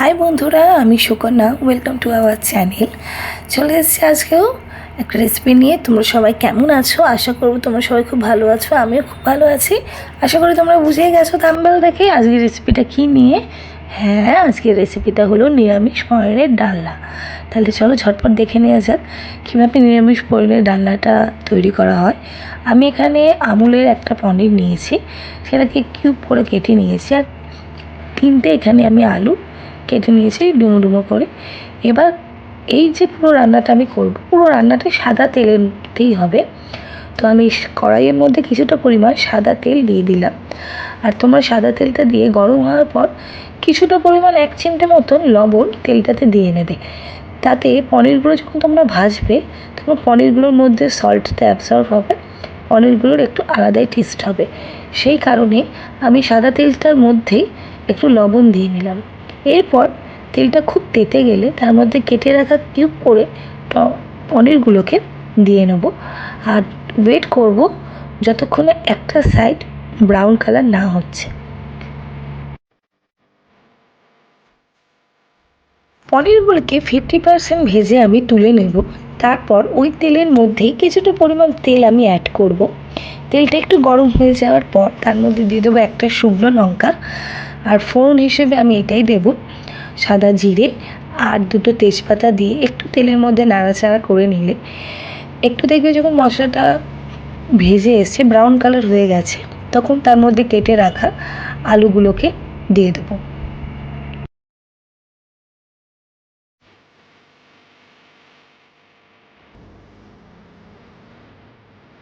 High বন্ধুরা, আমি Sukanya. Welcome to our channel চলে এসেছি আজকেও একটা রেসিপি নিয়ে। তোমরা সবাই কেমন আছো? আশা করব তোমরা সবাই খুব ভালো আছো, আমিও খুব ভালো আছি। আশা করি তোমরা বুঝেই গেছো থাম্বেল দেখে আজকের রেসিপিটা কী নিয়ে। হ্যাঁ আজকের রেসিপিটা হলো নিরামিষ পনিরের ডালনা। তাহলে চলো ঝটপট দেখে নেওয়া যাক কীভাবে নিরামিষ পনিরের ডালনাটা তৈরি করা হয়। আমি এখানে আমুলের একটা পনির নিয়েছি। সেটাকে কিউব করে কেটে নিয়েছি। আর তিনটে এখানে আমি আলু কেটে নিয়েছি, ডুমো ডুমো করে। এবার এই যে পুরো রান্নাটা আমি করব, পুরো রান্নাটা সাদা তেলেতেই হবে। তো আমি কড়াইয়ের মধ্যে কিছুটা পরিমাণ সাদা তেল দিয়ে দিলাম। আর তোমরা সাদা তেলটা দিয়ে গরম হওয়ার পর কিছুটা পরিমাণ এক চিমটে মতন লবণ তেলটাতে দিয়ে নেবে। তাতে পনিরগুলো যখন তোমরা ভাজবে, তখন পনিরগুলোর মধ্যে সল্টটা অ্যাবসর্ব হবে। পনিরগুলোর একটু আলাদাই টেস্ট হবে। সেই কারণে আমি সাদা তেলটার মধ্যেই একটু লবণ দিয়ে নিলাম। এরপর তেলটা খুব তেতে গেলে তার মধ্যে কেটে রাখা কিউব করে পনিরগুলোকে দিয়ে নেব। আর ওয়েট করব যতক্ষণে একটা সাইড ব্রাউন কালার না হচ্ছে। পনিরগুলোকে ফিফটি পার্সেন্ট ভেজে আমি তুলে নেব। তারপর ওই তেলের মধ্যেই কিছুটা পরিমাণ তেল আমি অ্যাড করব। তেলটা একটু গরম হয়ে যাওয়ার পর তার মধ্যে দিয়ে দেবো একটা শুকনো লঙ্কা। আর ফোড়ন হিসেবে আমি এটাই দেব, সাদা জিরে আর দুটো তেজপাতা দিয়ে একটু তেলের মধ্যে নাড়াচাড়া করে নিলে, একটু দেখবে যখন মশলাটা ভেজে এসছে ব্রাউন কালার হয়ে গেছে, তখন তার মধ্যে কেটে রাখা আলুগুলোকে দিয়ে দেবো।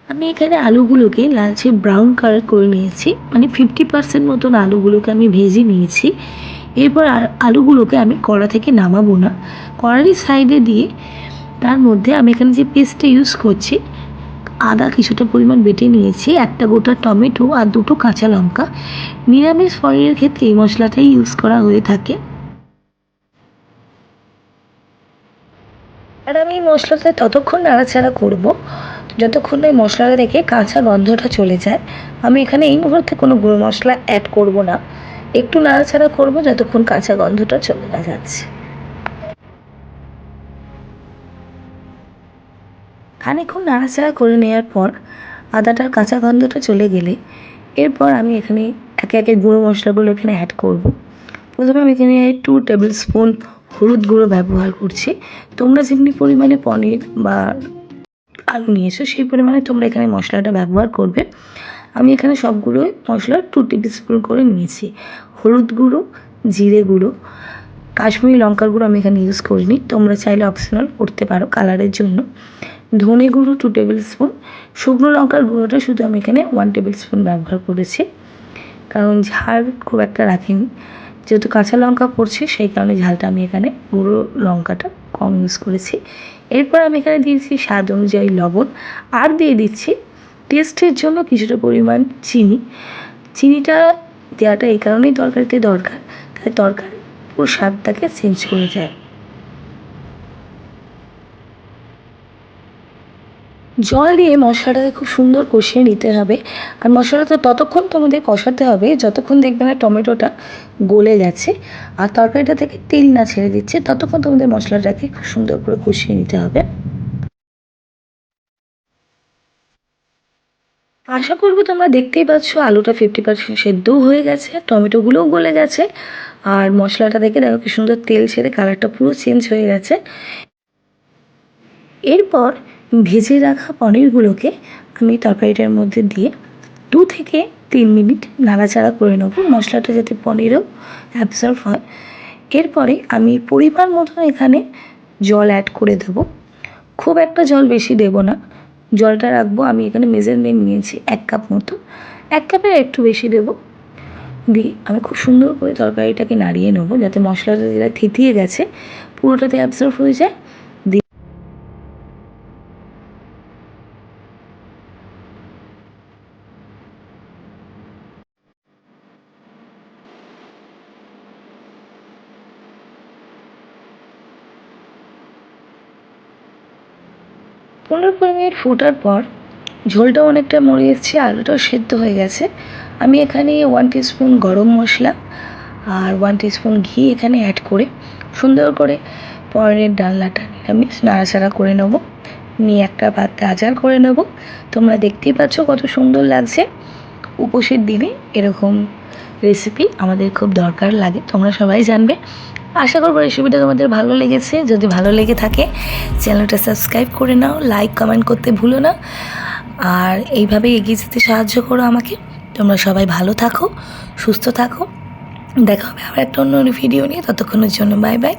আমি এখানে আলুগুলোকে লালচে ব্রাউন কালার করে নিয়েছি। মানে ফিফটি পার্সেন্ট মতন আলুগুলোকে আমি ভেজে নিয়েছি। এরপর আলুগুলোকে আমি কড়া থেকে নামাবো না। কড়ারই সাইডে দিয়ে তার মধ্যে আমি এখানে যে পেস্টটা ইউজ করছি, আদা কিছুটা পরিমাণ বেটে নিয়েছি, একটা গোটা টমেটো আর দুটো কাঁচা লঙ্কা। নিরামিষ পনিরের ক্ষেত্রে এই মশলাটাই ইউজ করা হয়ে থাকে। আর আমি এই মশলাটা ততক্ষণ নাড়াচাড়া করব। যতক্ষণ এই মশলাটা থেকে কাঁচা গন্ধটা চলে যায়, আমি এখানে এই মুহূর্তে কোনো গুঁড়ো মশলা অ্যাড করব না। একটু নাড়াচাড়া করব যতক্ষণ কাঁচা গন্ধটা চলে না যাচ্ছে। খানিকক্ষণ নাড়াচাড়া করে নেওয়ার পর আদাটার কাঁচা গন্ধটা চলে গেলে এরপর আমি এখানে একে একে গুঁড়ো মশলাগুলো এখানে অ্যাড করব। প্রথমে আমি এখানে টু টেবিল স্পুন হলুদ গুঁড়ো ব্যবহার করছি। তোমরা যেমনি পরিমাণে পনির বা আলু নিয়েছো সেই পরিমাণে তোমরা এখানে মশলাটা ব্যবহার করবে। আমি এখানে সবগুলো মশলা টু টেবিল স্পুন করে নিয়েছি। হলুদ গুঁড়ো, জিরে গুঁড়ো, কাশ্মীরি লঙ্কার গুঁড়ো আমি এখানে ইউজ করিনি। তোমরা চাইলে অপশনাল করতে পারো কালারের জন্য। ধনে গুঁড়ো টু টেবিল স্পুন শুকনো লঙ্কার গুঁড়োটা শুধু আমি এখানে ওয়ান টেবিল স্পুন ব্যবহার করেছি। কারণ ঝাল খুব একটা রাখিনি। যেহেতু কাঁচা লঙ্কা পড়ছে সেই কারণে ঝালটা আমি এখানে পুরো লঙ্কাটা কম ইউজ করেছি। এরপর আমি এখানে দিয়েছি স্বাদ অনুযায়ী লবণ আর দিয়ে দিচ্ছি টেস্টের জন্য কিছুটা পরিমাণ চিনি। চিনিটা দেওয়াটা এই কারণেই তরকারিতে দরকার, তাই তরকারি পুরো স্বাদটাকে চেঞ্জ করে যায়। জল দিয়ে মশলাটাকে খুব সুন্দর কষিয়ে নিতে হবে। আর মশলাটা ততক্ষণ তোমাদের কষাতে হবে, যতক্ষণ দেখবে না টমেটোটা গলে গেছে। আর তরকারিটা থেকে তেল না ছেড়ে দিচ্ছে, ততক্ষণ তোমাদের মশলাটাকে খুব সুন্দর করে কষিয়ে নিতে হবে। আশা করব তোমরা দেখতেই পাচ্ছ আলুটা ফিফটি পার্সেন্ট সেদ্ধও হয়ে গেছে, টমেটোগুলোও গলে গেছে। আর মশলাটা দেখে দেখো কি সুন্দর তেল ছেড়ে কালারটা পুরো চেঞ্জ হয়ে গেছে। এরপর ভেজে রাখা পনিরগুলোকে আমি তরকারিটার মধ্যে দিয়ে দু থেকে তিন মিনিট নাড়াচাড়া করে নেব। মশলাটা যাতে পনিরও অ্যাবজর্ব হয়। এরপরে আমি পরিমাণ মতন এখানে জল অ্যাড করে দেবো। খুব একটা জল বেশি দেবো না। জলটা রাখব, আমি এখানে মেজারমেন্ট নিয়েছি এক কাপ মতো। এক কাপের একটু বেশি দেবো। দিয়ে আমি খুব সুন্দর করে তরকারিটাকে নাড়িয়ে নেব যাতে মশলাটা যেটা থিতিয়ে গেছে, পুরোটাতে অ্যাবজর্ব হয়ে যায়। পনেরো কুড়ি মিনিট ফোটার পর ঝোলটা অনেকটা মরে এসছে, আলুটাও সেদ্ধ হয়ে গেছে। আমি এখানে ওয়ান স্পুন গরম মশলা আর ওয়ান স্পুন ঘি এখানে অ্যাড করে সুন্দর করে পরের ডালনাটা আমি নাড়াচাড়া করে নেব। নিয়ে একটা ভাত আজার করে নেব। তোমরা দেখতেই পাচ্ছ কত সুন্দর লাগছে। উপোসের দিনে এরকম রেসিপি আমাদের খুব দরকার লাগে, তোমরা সবাই জানবে। আশা করব রেসিপিটা তোমাদের ভালো লেগেছে। যদি ভালো লেগে থাকে চ্যানেলটা সাবস্ক্রাইব করে নাও লাইক কমেন্ট করতে ভুলো না। আর এইভাবে এগিয়ে যেতে সাহায্য করো আমাকে। তোমরা সবাই ভালো থাকো, সুস্থ থাকো। দেখা হবে আবার একটা অন্য ভিডিও নিয়ে। ততক্ষণের জন্য বাই বাই